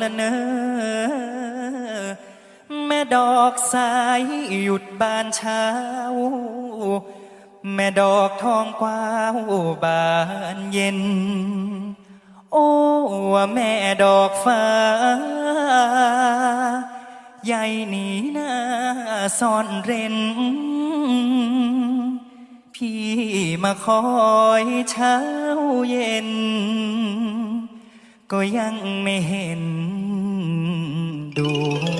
ละเนอแม่ดอกสายหยุดบานเช้า แม่ดอกทองกว้าวบานเย็น โอ้แม่ดอกฟ้า ใหญ่หนีหน้าซ่อนเร้น พี่มาคอยเช้าเย็น ก็ยังไม่เห็นดวง